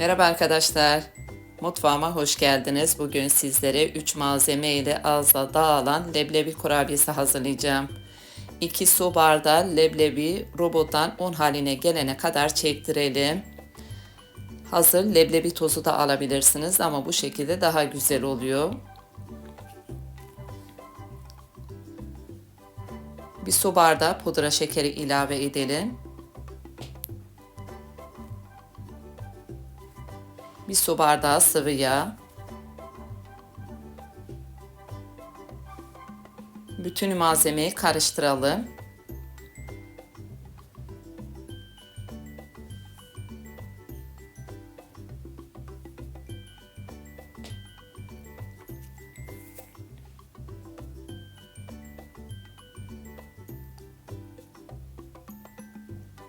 Merhaba arkadaşlar. Mutfağıma hoş geldiniz. Bugün sizlere 3 malzeme ile ağza dağılan leblebi kurabiyesi hazırlayacağım. 2 su bardağı leblebi robottan un haline gelene kadar çektirelim. Hazır leblebi tozu da alabilirsiniz ama bu şekilde daha güzel oluyor. Bir su bardağı pudra şekeri ilave edelim. Bir su bardağı sıvı yağ. Bütün malzemeyi karıştıralım.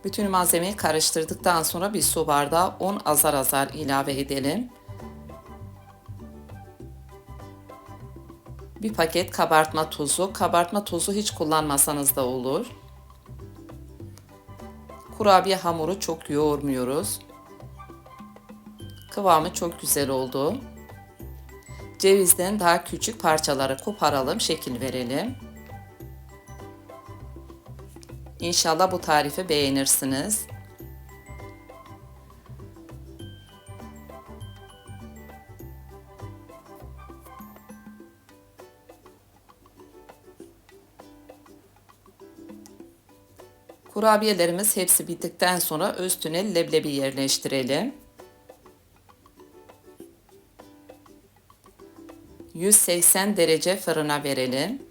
Bütün malzemeyi karıştırdıktan sonra bir su bardağı un azar azar ilave edelim. Bir paket kabartma tozu. Kabartma tozu hiç kullanmasanız da olur. Kurabiye hamuru çok yoğurmuyoruz. Kıvamı çok güzel oldu. Cevizden daha küçük parçaları koparalım, şekil verelim. İnşallah bu tarifi beğenirsiniz. Kurabiyelerimiz hepsi bittikten sonra üstüne leblebi yerleştirelim. 180 derece fırına verelim.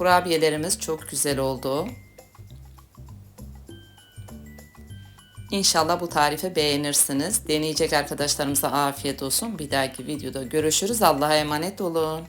Kurabiyelerimiz çok güzel oldu. İnşallah bu tarifi beğenirsiniz. Deneyecek arkadaşlarımıza afiyet olsun. Bir dahaki videoda görüşürüz. Allah'a emanet olun.